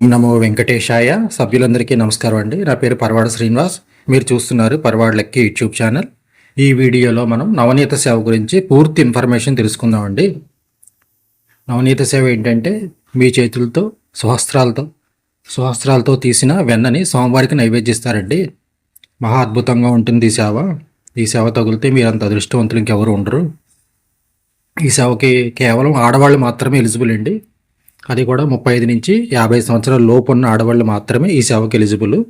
నమో వెంకటేశాయ సభ్యులందరికీ నమస్కారం అండి. నా పేరు పరవాడ శ్రీనివాస్. మీరు చూస్తున్నారు పర్వాడ లెక్కి యూట్యూబ్ ఛానల్. ఈ వీడియోలో మనం నవనీత సేవ గురించి పూర్తి ఇన్ఫర్మేషన్ తెలుసుకుందామండి నవనీత సేవ ఏంటంటే మీ చేతులతో సుహస్త్రాలతో సుహస్త్రాలతో తీసిన వెన్నని సోమవారికి నైవేద్యిస్తారండి. మహా అద్భుతంగా ఉంటుంది ఈ సేవ. ఈ సేవ తగిలితే మీరు అంత అదృష్టవంతులు ఇంకెవరు ఉండరు. ఈ సేవకి కేవలం ఆడవాళ్ళు మాత్రమే ఎలిజిబుల్ అండి. అది కూడా ముప్పై ఐదు నుంచి యాభై సంవత్సరాల లోపు ఉన్న ఆడవాళ్ళు మాత్రమే ఈ సేవకి ఎలిజిబుల్.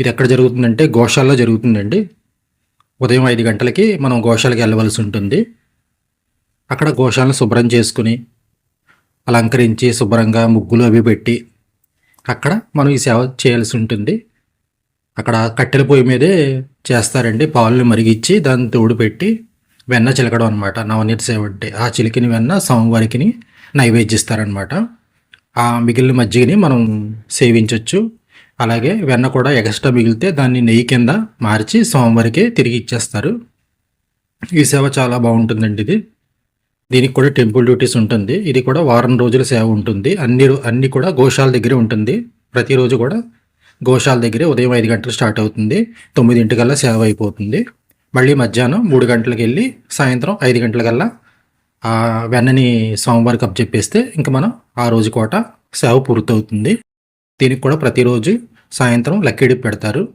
ఇది ఎక్కడ జరుగుతుందంటే గోశాలలో జరుగుతుందండి. ఉదయం ఐదు గంటలకి మనం గోశాలకు వెళ్ళవలసి ఉంటుంది. అక్కడ గోశాలను శుభ్రం చేసుకుని అలంకరించి శుభ్రంగా ముగ్గులు అవి పెట్టి అక్కడ మనం ఈ సేవ చేయాల్సి ఉంటుంది. అక్కడ కట్టెల పొయ్యి మీదే చేస్తారండి. పాలను మరిగిచ్చి దాన్ని తోడు పెట్టి వెన్న చిలకడం అనమాట నవనీత సేవ అంటే ఆ చిలికిన వెన్న సోమవారికి నైవేద్యిస్తారనమాట ఆ మిగిలిన మజ్జిగని మనం సేవించవచ్చు అలాగే వెన్న కూడా ఎక్స్ట్రా మిగిలితే దాన్ని నెయ్యి కింద మార్చి సోమవారికి తిరిగి ఇచ్చేస్తారు. ఈ సేవ చాలా బాగుంటుందండి ఇది. దీనికి కూడా టెంపుల్ డ్యూటీస్ ఉంటుంది. ఇది కూడా వారం రోజుల సేవ ఉంటుంది. అన్ని అన్ని కూడా గోశాల దగ్గరే ఉంటుంది. ప్రతిరోజు కూడా గోశాల దగ్గరే ఉదయం ఐదు గంటలు స్టార్ట్ అవుతుంది. తొమ్మిదింటికల్లా సేవ అయిపోతుంది. మళ్ళీ మధ్యాహ్నం మూడు గంటలకు వెళ్ళి సాయంత్రం ఐదు గంటలకల్లా వెన్నని సోమవారికి అప్ చెప్పేస్తే ఇంకా మనం ఆ రోజు కోట సేవ పూర్తవుతుంది. దీనికి కూడా ప్రతిరోజు సాయంత్రం లక్కీడిప్ పెడతారు.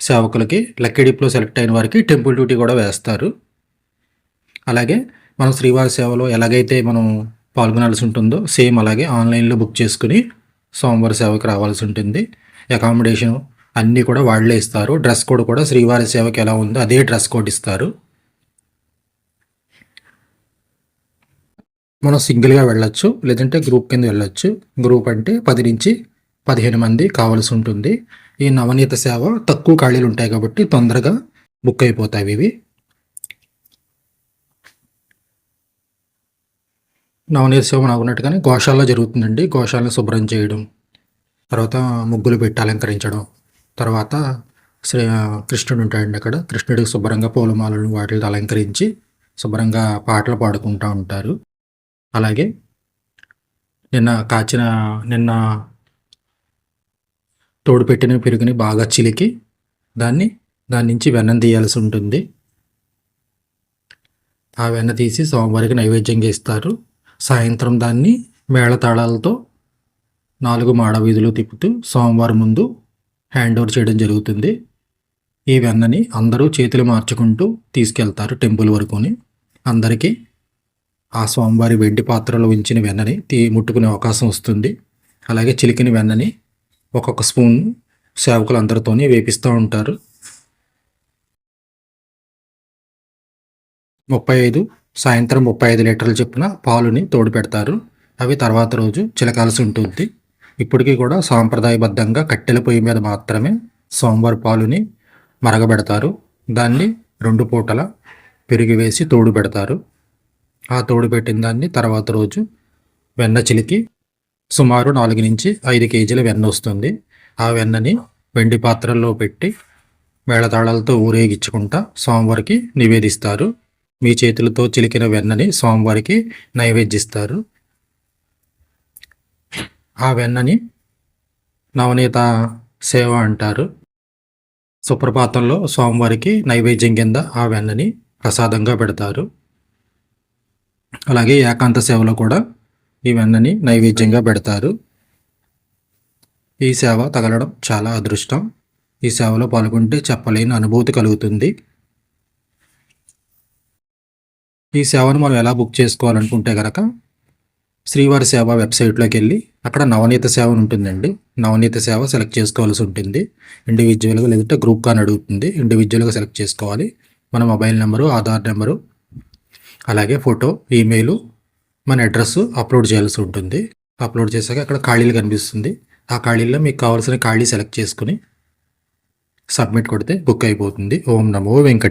సేవకులకి లక్కీడిప్లో సెలెక్ట్ అయిన వారికి టెంపుల్ డ్యూటీ కూడా వేస్తారు. అలాగే మనం శ్రీవారి సేవలో ఎలాగైతే మనం పాల్గొనాల్సి ఉంటుందో సేమ్ అలాగే ఆన్లైన్లో బుక్ చేసుకుని సోమవారి సేవకి రావాల్సి ఉంటుంది. అకామిడేషన్ అన్నీ కూడా వాళ్ళే ఇస్తారు. డ్రెస్ కోడ్ కూడా శ్రీవారి సేవకి ఎలా ఉందో అదే డ్రెస్ కోడ్ ఇస్తారు. మనం సింగిల్గా వెళ్ళొచ్చు లేదంటే గ్రూప్ కింద వెళ్ళొచ్చు. గ్రూప్ అంటే పది నుంచి పదిహేను మంది కావాల్సి ఉంటుంది ఈ నవనీత సేవ తక్కువ ఖాళీలు ఉంటాయి కాబట్టి తొందరగా బుక్ అయిపోతాయి ఇవి. నవనీత సేవ అనుకున్నట్టుగానే గోశాలలో జరుగుతుందండి. గోశాలను శుభ్రం చేయడం తర్వాత ముగ్గులు పెట్టి అలంకరించడం తర్వాత శ్రీ కృష్ణుడు ఉంటాడండి అక్కడ. కృష్ణుడికి శుభ్రంగా పూలమాలను వాటితో అలంకరించి శుభ్రంగా పాటలు పాడుకుంటూ ఉంటారు. అలాగే నిన్న కాచిన నిన్న తోడు పెట్టిన పెరుగుని బాగా చిలికి దాన్ని దాని నుంచి వెన్నం తీయాల్సి ఉంటుంది. ఆ వెన్న తీసి సోమవారికి నైవేద్యంగా ఇస్తారు. సాయంత్రం దాన్ని మేళతాళాలతో నాలుగు మాడ వీధులు తిప్పుతూ సోమవారం ముందు హ్యాండ్ ఓవర్ చేయడం జరుగుతుంది. ఈ వెన్నని అందరూ చేతులు మార్చుకుంటూ తీసుకెళ్తారు టెంపుల్ వరకుని. అందరికీ ఆ స్వామివారి వెండి పాత్రలో ఉంచిన వెన్నని తీ ముట్టుకునే అవకాశం వస్తుంది. అలాగే చిలికిన వెన్నని ఒక్కొక్క స్పూన్ సేవకులు అందరితోనే వేపిస్తూ ఉంటారు. ముప్పై ఐదు సాయంత్రం ముప్పై ఐదు లీటర్లు చొప్పున పాలుని తోడు పెడతారు అవి తర్వాత రోజు చిలకాల్సి ఉంటుంది. ఇప్పటికీ కూడా సాంప్రదాయబద్ధంగా కట్టెల పొయ్యి మీద మాత్రమే సోమవారి పాలుని మరగబెడతారు. దాన్ని రెండు పూటల పెరిగి వేసి తోడు పెడతారు ఆ తోడు పెట్టిన దాన్ని తర్వాత రోజు వెన్న చిలికి సుమారు నాలుగు నుంచి ఐదు కేజీల వెన్న వస్తుంది. ఆ వెన్నని వెండి పాత్రల్లో పెట్టి మేళతాళాలతో ఊరేగించుకుంటా స్వామివారికి నివేదిస్తారు. మీ చేతులతో చిలికిన వెన్నని స్వామివారికి నైవేద్యిస్తారు. ఆ వెన్నని నవనీత సేవ అంటారు. సుప్రభాతంలో స్వామివారికి నైవేద్యం కింద ఆ వెన్నని ప్రసాదంగా పెడతారు. అలాగే ఏకాంత సేవలో కూడా ఈ వెన్నని నైవేద్యంగా పెడతారు. ఈ సేవ తగలడం చాలా అదృష్టం. ఈ సేవలో పాల్గొంటే చెప్పలేని అనుభూతి కలుగుతుంది. ఈ సేవను మనం ఎలా బుక్ చేసుకోవాలనుకుంటే కనుక శ్రీవారి సేవ వెబ్సైట్లోకి వెళ్ళి అక్కడ నవనీత సేవ ఉంటుందండి. నవనీత సేవ సెలెక్ట్ చేసుకోవాల్సి ఉంటుంది. ఇండివిజువల్గా లేదంటే గ్రూప్గా అడుగుతుంది. ఇండివిజువల్గా సెలెక్ట్ చేసుకోవాలి. మన మొబైల్ నెంబరు ఆధార్ నెంబరు అలాగే ఫోటో ఈమెయిల్ మన అడ్రస్ అప్లోడ్ చేయాల్సి ఉంటుంది. అప్లోడ్ చేశాక అక్కడ ఖాళీలు కనిపిస్తుంది. ఆ ఖాళీల్లో మీకు కావాల్సిన ఖాళీ సెలెక్ట్ చేసుకుని సబ్మిట్ కొడితే బుక్ అయిపోతుంది. ఓం నమో వెంకట